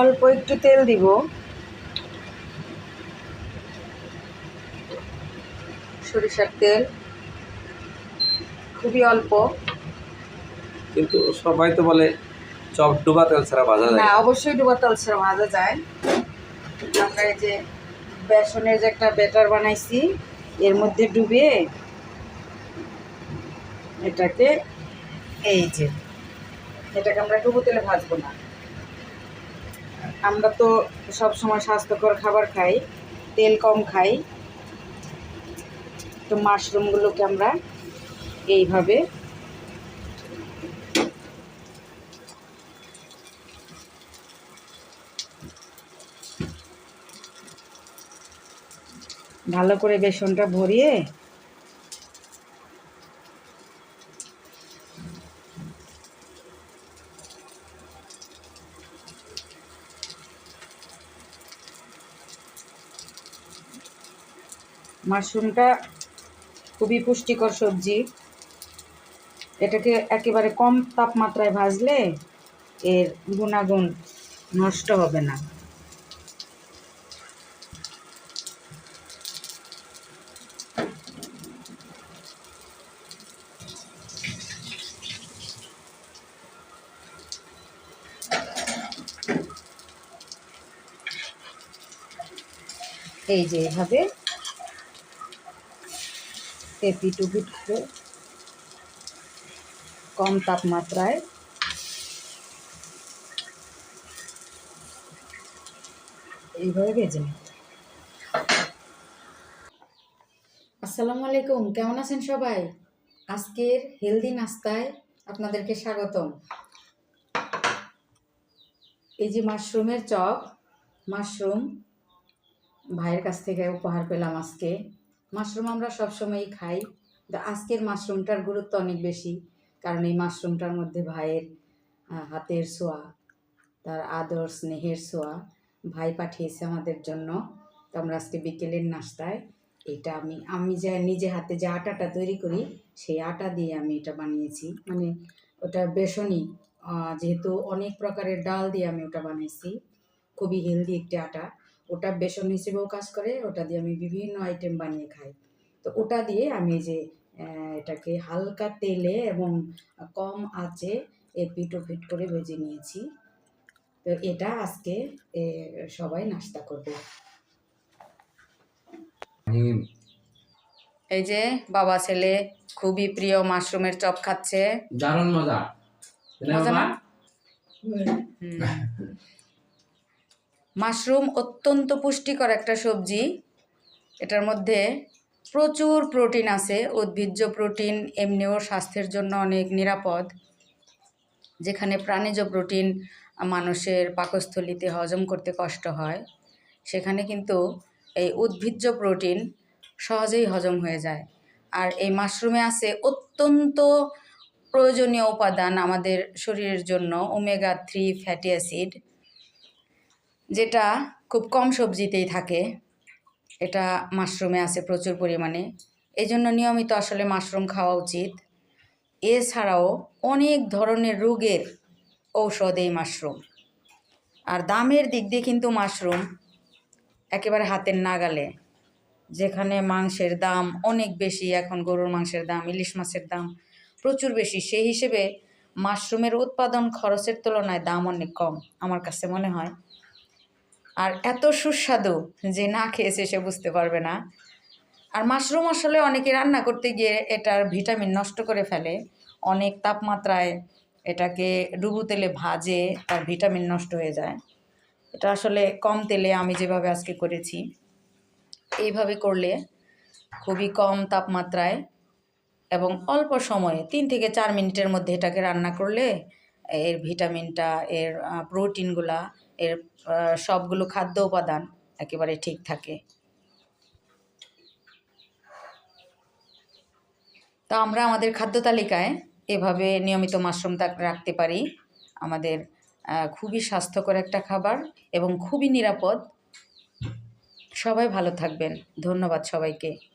অল্প একটু তেল দিব। সরিষার তেল। খুবই অল্প। কিন্তু সবাই তো বলে চপ ডুবা তেল ছাড়া ভাজা যায়। না অবশ্যই ডুবা তেল ছাড়া ভাজা যায়। আমরা এই যে বেসনের যে একটা ব্যাটার বানাইছি এর মধ্যে ডুবিয়ে এটাকে এই যে এটাকে আমরা ডুবো তেলে ভাজবো না। আমরা তো সব সময় স্বাস্থ্যকর খাবার খাই, তেল কম খাই। তো মাশরুমগুলোকে আমরা এইভাবে ভালো করে বেসনটা ভরিয়ে মাশরুমটা খুবই পুষ্টিকর সবজি। এটাকে একেবারে কম তাপমাত্রায় ভাজলে এর গুণাগুণ নষ্ট হবে না। এই যে এভাবে এপি টুপিট করে কম তাপমাত্রায়। এইভাবে ভেজে আসসালামু আলাইকুম, কেমন আছেন সবাই? আজকের হেলদি নাস্তায় আপনাদেরকে স্বাগতম। এই যে মাশরুমের চপ, মাশরুম, ভাইয়ের কাছ থেকে উপহার পেলাম আজকে। মাশরুম আমরা সবসময়ই খাই। আজকের মাশরুমটার গুরুত্ব অনেক বেশি। কারণ এই মাশরুমটার মধ্যে ভাইয়ের হাতের ছোঁয়া তার আদর, স্নেহের ছোঁয়া ভাই পাঠিয়েছে আমাদের জন্য। তো আমরা আজকে বিকেলের নাস্তায় এটা আমি আমি যে নিজে হাতে যে আটাটা তৈরি করি, সেই আটা দিয়ে আমি এটা বানিয়েছি। মানে ওটা বেসনই যেহেতু অনেক প্রকারের ডাল দিয়ে আমি ওটা বানিয়েছি। খুবই হেলদি একটি আটা। ওটা বেসন হিসেবেও কাজ করে ওটা দিয়ে আমি বিভিন্ন আইটেম বানিয়ে খাই। তো ওটা দিয়ে আমি এই যে আহ, এটাকে হালকা তেলে এবং কম আঁচে এপিট ওপিট করে ভেজে নিয়েছি। তো এটা আজকে এ, সবাই নাস্তা করবে। এই যে বাবা ছেলে খুবই প্রিয় মাশরুমের চপ খাচ্ছে। দারুণ মজা। মজা না? মাশরুম অত্যন্ত পুষ্টিকর একটা সবজি। এটার মধ্যে প্রচুর প্রোটিন আছে, উদ্ভিজ্জ প্রোটিন, এমনিও স্বাস্থ্যের জন্য অনেক নিরাপদ। যেখানে প্রাণীজ প্রোটিন মানুষের পাকস্থলিতে হজম করতে কষ্ট হয়, সেখানে কিন্তু এই উদ্ভিজ্জ প্রোটিন সহজেই হজম হয়ে যায়। আর এই মাশরুমে আছে অত্যন্ত প্রয়োজনীয় উপাদান আমাদের শরীরের জন্য, ওমেগা থ্রি ফ্যাটি অ্যাসিড। যেটা খুব কম সবজিতেই থাকে। এটা মাশরুমে আছে প্রচুর পরিমাণে। এই জন্য নিয়মিত আসলে মাশরুম খাওয়া উচিত। এছাড়াও অনেক ধরনের রোগের ঔষধ এই মাশরুম। আর দামের দিক দিয়ে কিন্তু মাশরুম একেবারে হাতের নাগালে। যেখানে মাংসের দাম অনেক বেশি, এখন গরুর মাংসের দাম, ইলিশ মাছের দাম প্রচুর বেশি। সেই হিসেবে মাশরুমের উৎপাদন খরচের তুলনায় দাম অনেক কম, আমার কাছে মনে হয়। আর এত সুস্বাদু যে না খেয়েছে সে বুঝতে পারবে না। আর মাশরুম আসলে অনেকে রান্না করতে গিয়ে এটার ভিটামিন নষ্ট করে ফেলে। অনেক তাপমাত্রায় এটাকে ডুবু তেলে ভাজে তার ভিটামিন নষ্ট হয়ে যায়। এটা আসলে কম তেলে আমি যেভাবে আজকে করেছি, এইভাবে করলে খুবই কম তাপমাত্রায় এবং অল্প সময়ে তিন থেকে চার মিনিটের মধ্যে এটাকে রান্না করলে এর ভিটামিনটা, এর প্রোটিনগুলা, এর সবগুলো খাদ্য উপাদান একেবারে ঠিক থাকে। তো আমরা আমাদের খাদ্য তালিকায় এভাবে নিয়মিত মাশরুম রাখতে পারি। আমাদের খুবই স্বাস্থ্যকর একটা খাবার এবং খুবই নিরাপদ। সবাই ভালো থাকবেন। ধন্যবাদ সবাইকে।